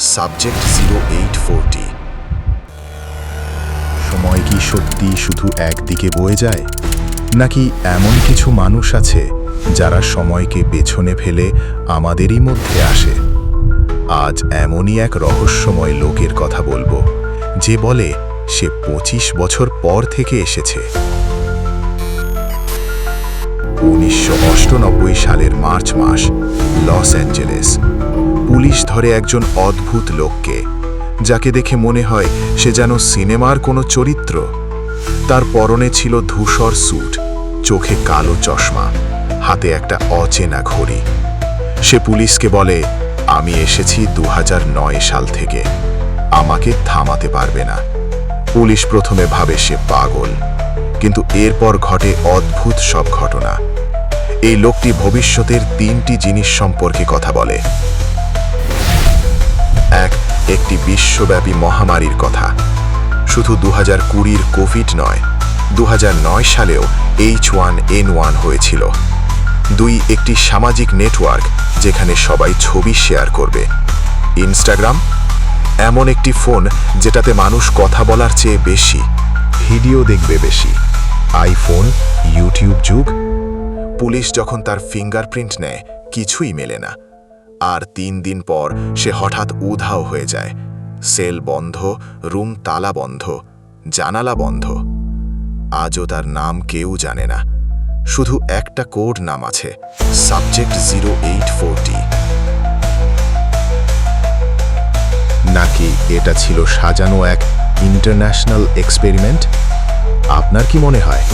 Subject zero eight forty সময় কি সত্যি শুধু একদিকে বয়ে যায়? নাকি এমন কিছু মানুষ আছে যারা সময়কে পেছনে ফেলে আমাদেরই মধ্যে আসে? আজ এমনই এক রহস্যময় লোকের কথা বলব, যে বলে সে পঁচিশ বছর পর থেকে এসেছে। উনিশশো সালের মার্চ মাস, লস অ্যাঞ্জেলেস। পুলিশ ধরে একজন অদ্ভুত লোককে, যাকে দেখে মনে হয় সে যেন সিনেমার কোনো চরিত্র। তার পরনে ছিল ধূসর স্যুট, চোখে কালো চশমা, হাতে একটা অচেনা ঘড়ি। সে পুলিশকে বলে, আমি এসেছি দু হাজার নয় সাল থেকে। আমাকে থামাতে পারবে না। পুলিশ প্রথমে ভাবে সে পাগল, কিন্তু এরপর ঘটে অদ্ভুত সব ঘটনা। এই লোকটি ভবিষ্যতের তিনটি জিনিস সম্পর্কে কথা বলে। এক, একটি বিশ্বব্যাপী মহামারীর কথা। শুধু দু হাজার কুড়ির কোভিড নয় দু সালেও এইচ ওয়ান এন ওয়ান হয়েছিল। দুই, একটি সামাজিক নেটওয়ার্ক যেখানে সবাই ছবি শেয়ার করবে। ইনস্টাগ্রাম? এমন একটি ফোন যেটাতে মানুষ কথা বলার চেয়ে বেশি, ভিডিও দেখবে বেশি। আইফোন, ইউটিউব যুগ? পুলিশ যখন তার ফিঙ্গারপ্রিন্ট নেয়, কিছুই মেলে না। আর তিন দিন পর সে হঠাৎ উধাও হয়ে যায়। সেল বন্ধ, রুম তালা বন্ধ, জানালা বন্ধ। আজও তার নাম কেউ জানে না। শুধু একটা কোড নাম আছে, সাবজেক্ট জিরো এইট ফোরটি নাকি এটা ছিল সাজানো এক ইন্টারন্যাশনাল এক্সপেরিমেন্ট? আপনার কি মনে হয়?